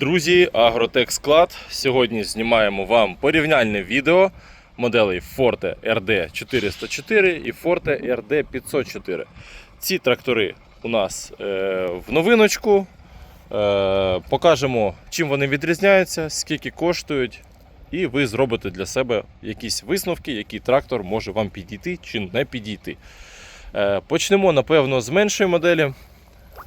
Друзі, Агротек Склад. Сьогодні знімаємо вам порівняльне відео моделей Forte RD 404 і Forte RD 504. Ці трактори у нас е, в новиночку. Е, покажемо, чим вони відрізняються, скільки коштують, і ви зробите для себе якісь висновки, який трактор може вам підійти чи не підійти. Е, почнемо, напевно, з меншої моделі.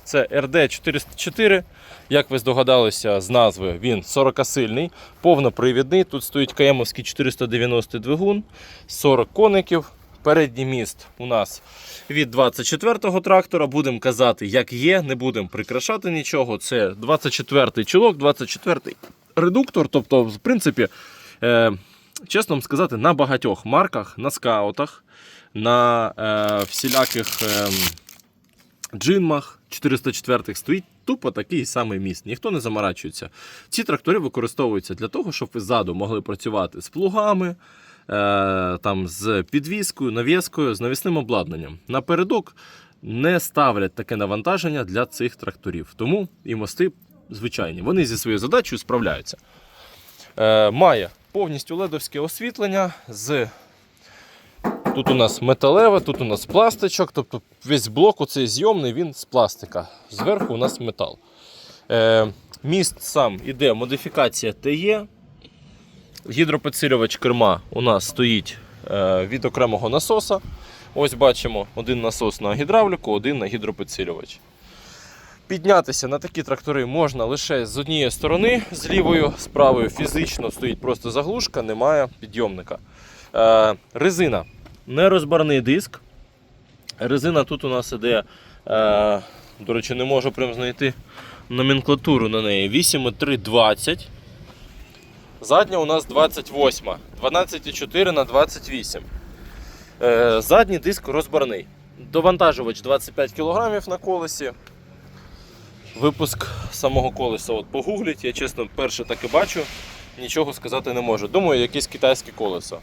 Це RD 404. Як ви здогадалися з назви, він 40-сильний, повнопривідний. Тут стоїть КМовський 490 двигун, 40 коників. Передній міст у нас від 24-го трактора. Будемо казати, як є, не будемо прикрашати нічого. Це 24-й чулок, 24-й редуктор. Тобто, в принципі, е, чесно вам сказати, на багатьох марках, на скаутах, на е, всіляких. Е, джинмах 404 стоїть тупо такий самий міст. Ніхто не заморачується. Ці трактори використовуються для того, щоб ви ззаду могли працювати з плугами, е, там, з підвіскою, навіскою, з навісним обладнанням. Напередок не ставлять таке навантаження для цих тракторів. Тому і мости звичайні. Вони зі своєю задачею справляються. Е, має повністю ледовське освітлення з Тут у нас металеве, тут у нас пластичок, тобто весь блок оцей зйомний він з пластика. Зверху у нас метал. Е, міст сам іде модифікація ТЕ. Гідропідсилювач керма у нас стоїть е, від окремого насоса. Ось бачимо один насос на гідравліку, один на гідропідсилювач. Піднятися на такі трактори можна лише з однієї сторони, з лівою, з правою фізично стоїть просто заглушка, немає підйомника. Е, резина нерозбарний диск. Резина тут у нас іде, е, до речі, не можу прям знайти номенклатуру на неї. 8,320. Задня у нас 28, 12,4 на 28. Е, задній диск розбарний. Довантажувач 25 кг на колесі. Випуск самого колеса от погугліть, я чесно перше так і бачу, нічого сказати не можу. Думаю, якесь китайське колесо.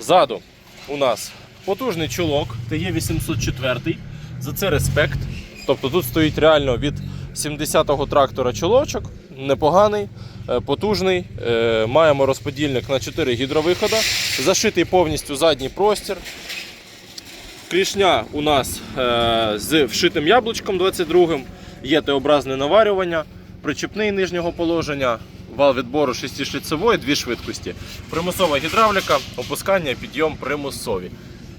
Ззаду у нас потужний чулок, ТЕ804. За це респект. Тобто тут стоїть реально від 70-го трактора чулочок, непоганий, е, потужний. Е, Маємо розподільник на 4 гідровихода, зашитий повністю задній простір. Клішня у нас е, з вшитим яблучком 22-м, є Т-образне наварювання, причепний нижнього положення, вал відбору 6-шліцевої, дві швидкості. Примусова гідравліка, опускання, підйом примусові.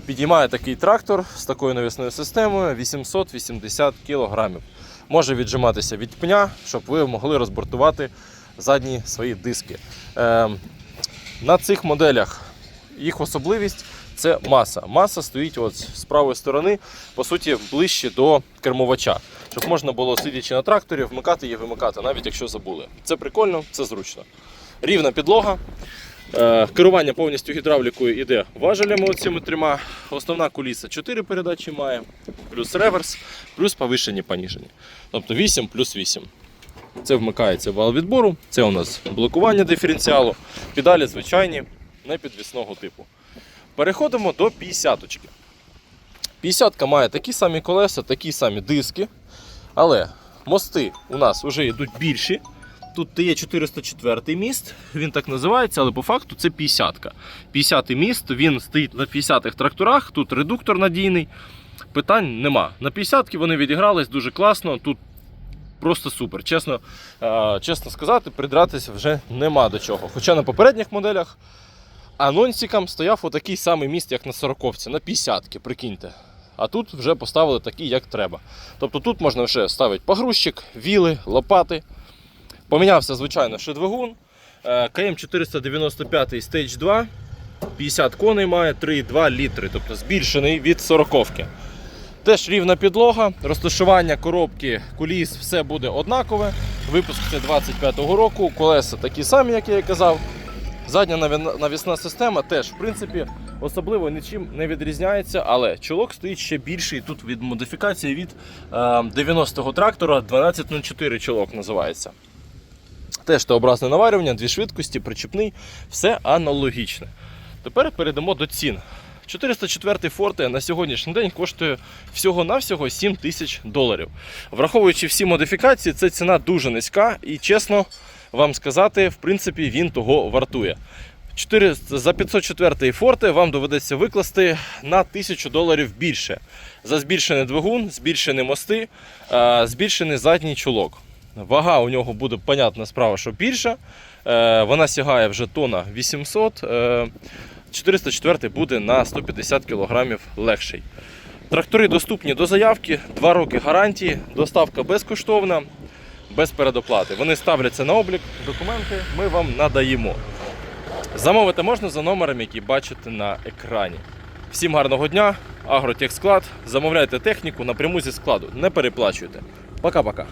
Підіймає такий трактор з такою навісною системою 880 кг. Може віджиматися від пня, щоб ви могли розбортувати задні свої диски. Е, на цих моделях їх особливість це маса. Маса стоїть от з правої сторони, по суті, ближче до кермувача, щоб можна було, сидячи на тракторі, вмикати і вимикати, навіть якщо забули. Це прикольно, це зручно. Рівна підлога. Е, Керування повністю гідравлікою йде важелями оцими трьома. Основна куліса 4 передачі має, плюс реверс, плюс повишені поніжені. Тобто 8 плюс 8. Це вмикається вал відбору, це у нас блокування диференціалу, педалі звичайні, непідвісного типу. Переходимо до 50-очки. 50-ка має такі самі колеса, такі самі диски, але мости у нас вже йдуть більші. Тут є 404 міст, він так називається, але по факту це 50-ка. 50-й міст, він стоїть на 50-х тракторах, тут редуктор надійний. Питань нема. На 50-ки вони відігрались дуже класно. Тут просто супер. Чесно, е, чесно сказати, придратися вже нема до чого. Хоча на попередніх моделях анонсикам стояв отакий самий міст, як на 40-ці, на 50-ки, прикиньте. А тут вже поставили такий, як треба. Тобто тут можна вже ставити погрузчик, віли, лопати. Помінявся, звичайно, ще двигун. Е, КМ 495 Stage 2, 50 коней має 3,2 літри, тобто збільшений від 40-ки. Теж рівна підлога, розташування коробки, куліс, все буде однакове. Випуск це 25-го року, колеса такі самі, як я і казав. Задня навісна система теж, в принципі, особливо нічим не відрізняється, але чолок стоїть ще більший. Тут від модифікації від е, 90-го трактора 1204 чолок називається. Теж Т-образне наварювання, дві швидкості, причепний, все аналогічне. Тепер перейдемо до цін. 404 Forte на сьогоднішній день коштує всього-навсього 7 тисяч доларів. Враховуючи всі модифікації, це ціна дуже низька і чесно вам сказати, в принципі, він того вартує. 4, за 504 форте вам доведеться викласти на 1000 доларів більше. За збільшений двигун, збільшені мости, е, збільшений задній чулок. Вага у нього буде, понятна справа, що більша. Е, Вона сягає вже тона 800. е, 404 буде на 150 кг легший. Трактори доступні до заявки, 2 роки гарантії, доставка безкоштовна, без передоплати. Вони ставляться на облік, документи ми вам надаємо. Замовити можна за номером, який бачите на екрані. Всім гарного дня, Агротехсклад. Замовляйте техніку напряму зі складу. Не переплачуйте. Пока-пока.